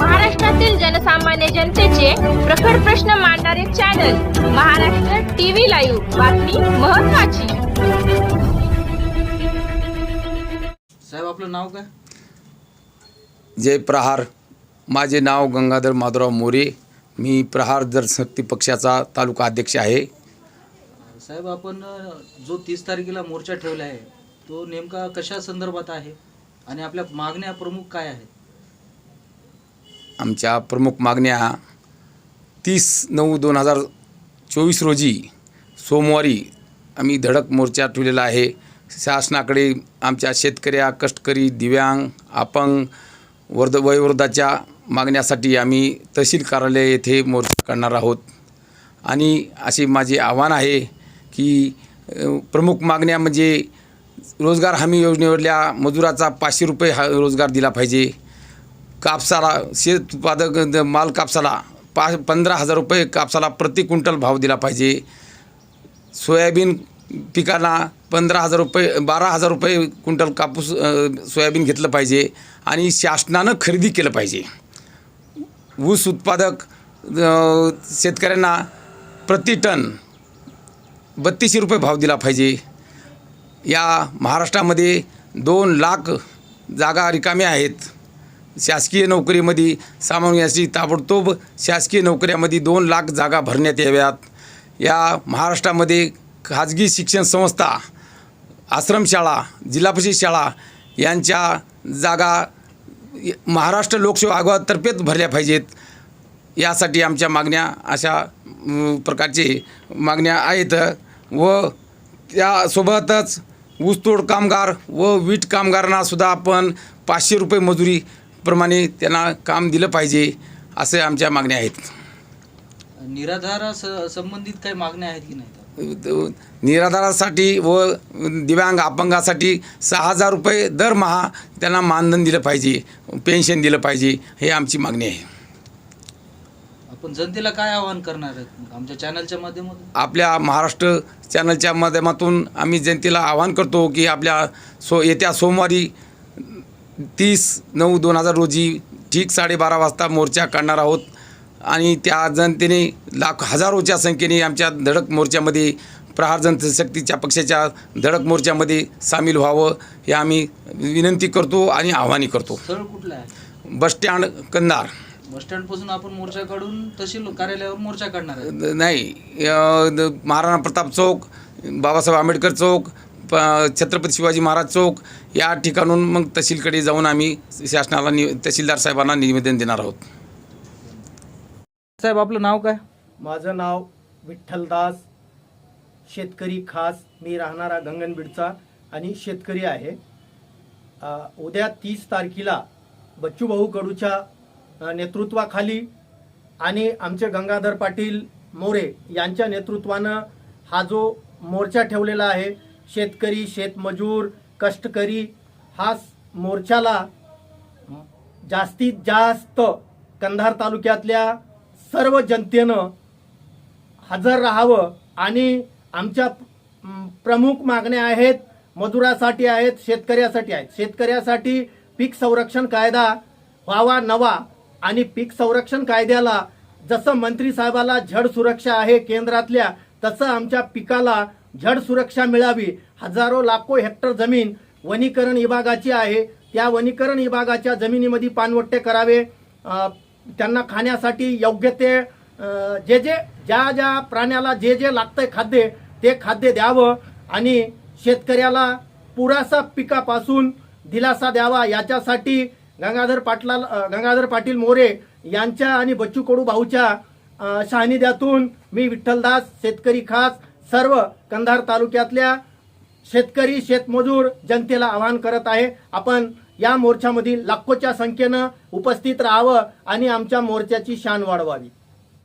महाराष्ट्रातील जनसामान्य जनतेचे प्रखर प्रश्न मांडणारे चॅनल महाराष्ट्र टीव्ही लाईव्ह बातमी महत्वाची. साहेब आपलं नाव काय? जय प्रहार. माझे नाव गंगाधर माधवराव मोरे. मी प्रहार जनशक्ती पक्षाचा तालुका अध्यक्ष आहे. साहेब आपण जो तीस तारखेला मोर्चा ठेवला आहे तो नेमका कशा संदर्भात आहे? आणि आपल्या मागण्या प्रमुख काय आहेत? आमच्या प्रमुख मागण्या तीस नऊ दोन हजार चोवीस रोजी सोमवारी आम्ही धडक मोर्चा ठेवलेला आहे. शासनाकडे आमच्या शेतकऱ्या कष्टकरी दिव्यांग अपंग वर्ध वयोवृद्धाच्या मागण्यासाठी आम्ही तहसील कार्यालय येथे मोर्चा काढणार आहोत. आणि असे माझे आव्हान आहे की प्रमुख मागण्या म्हणजे रोजगार हमी योजनेवरल्या मजुराचा पाचशे रुपये हा रोजगार दिला पाहिजे. कापसाला शेत उत्पादक द- माल कापसाला पा पंधरा हजार रुपये कापसाला प्रति क्विंटल भाव दिला पाहिजे. सोयाबीन पिकांना पंधरा हजार रुपये बारा हजार रुपये क्विंटल कापूस सोयाबीन घेतलं पाहिजे आणि शासनानं खरेदी केलं पाहिजे. ऊस उत्पादक शेतकऱ्यांना प्रति टन बत्तीसशे रुपये भाव दिला पाहिजे. या महाराष्ट्रामध्ये दोन लाख जागा रिकाम्या आहेत. शासकीय नोकरीमध्ये सामान्याची ताबडतोब शासकीय नोकऱ्यामध्ये दोन लाख जागा भरण्यात याव्यात. या महाराष्ट्रामध्ये खाजगी शिक्षण संस्था आश्रमशाळा जिल्हा परिषद शाळा यांच्या जागा महाराष्ट्र लोकसेवा आयोगातर्फेच भरल्या पाहिजेत. यासाठी आमच्या मागण्या अशा प्रकारचे मागण्या आहेत व त्यासोबतच ऊसतोड कामगार व वीट कामगारांनासुद्धा आपण पाचशे रुपये मजुरी मजुरीप्रमाणे त्यांना काम दिलं पाहिजे असे आमच्या मागण्या आहेत. निराधारा संबंधित काही मागण्या आहेत की नाही? निराधारासाठी व दिव्यांग अपंगासाठी सहा हजार रुपये दरमहा त्यांना मानधन दिलं पाहिजे पेन्शन दिलं पाहिजे हे आमची मागणी आहे. आपण जनतेला काय आवाहन करणार आहेत? आमच्या चॅनलच्या माध्यमातून? आपल्या महाराष्ट्र चॅनलच्या माध्यमातून आम्ही जनतेला आवाहन करतो की आपल्या सो येत्या सोमवारी तीस नऊ दोन हजार रोजी ठीक साडेबारा वाजता मोर्चा काढणार आहोत. आणि त्या जनतेने लाख हजारोच्या संख्येने आमच्या धडक मोर्चामध्ये प्रहार जनशक्तीच्या पक्षाच्या धडक मोर्चामध्ये सामील व्हावं हे आम्ही विनंती करतो आणि आव्हानही करतो. स्थळ कुठलं आहे? बसस्टँड कंधार. बसस्टँडपासून आपण मोर्चा काढून तहसील कार्यालयावर मोर्चा काढणार आहे. नाही अ, द- महाराणा प्रताप चौक बाबासाहेब आंबेडकर चौक प छत्रपती शिवाजी महाराज चौक या ठिकाणून मग तहसीलकडे जाऊन आम्ही शासनाला नि तहसीलदार साहेबांना निवेदन देणार आहोत. साहेब आपलं नाव काय? माझं नाव विठ्ठलदास शेतकरी खास. मी राहणारा गंगनबीडचा आणि शेतकरी आहे. उद्या तीस तारखेला बच्चूभाऊ कडूच्या नेतृत्वाखाली आणि आमचे गंगाधर पाटील मोरे यांच्या नेतृत्वानं हा जो मोर्चा ठेवलेला आहे शेतकरी शेतमजूर कष्टकरी हा मोर्चाला जास्तीत जास्त कंधार तालुक्यातल्या सर्व जनतेनं हजर राहावं आणि आमच्या प्रमुख मागण्या आहेत मजुरासाठी आहेत शेतकऱ्यासाठी आहेत. शेतकऱ्यासाठी पीक संरक्षण कायदा व्हावा नवा आणि पीक संरक्षण कायद्याला जसं मंत्री साहेबाला झड सुरक्षा आहे केंद्रातल्या तसं आमच्या पिकाला झड सुरक्षा मिळावी. हजारो लाखो हेक्टर जमीन वनीकरण विभागाची आहे. त्या वनीकरण विभागाच्या जमिनीमध्ये पानवट्टे करावे. त्यांना खाण्यासाठी योग्य ते जे जे ज्या ज्या प्राण्याला जे जे लागतंय खाद्य ते खाद्य द्यावं आणि शेतकऱ्याला पुरासा पिकापासून दिलासा द्यावा. याच्यासाठी गंगाधर पाटला गंगाधर पाटील मोरे यांच्या आणि बच्चू कडू भाऊच्या शहानिध्यातून मी विठ्ठलदास शेतकरी खास सर्व कंधार तालुक्यातल्या शेतकरी शेतमजूर जनतेला आवाहन करत आहे. आपण या मोर्चामधील लाखोच्या संख्येनं उपस्थित राहावं आणि आमच्या मोर्चाची शान वाढवावी.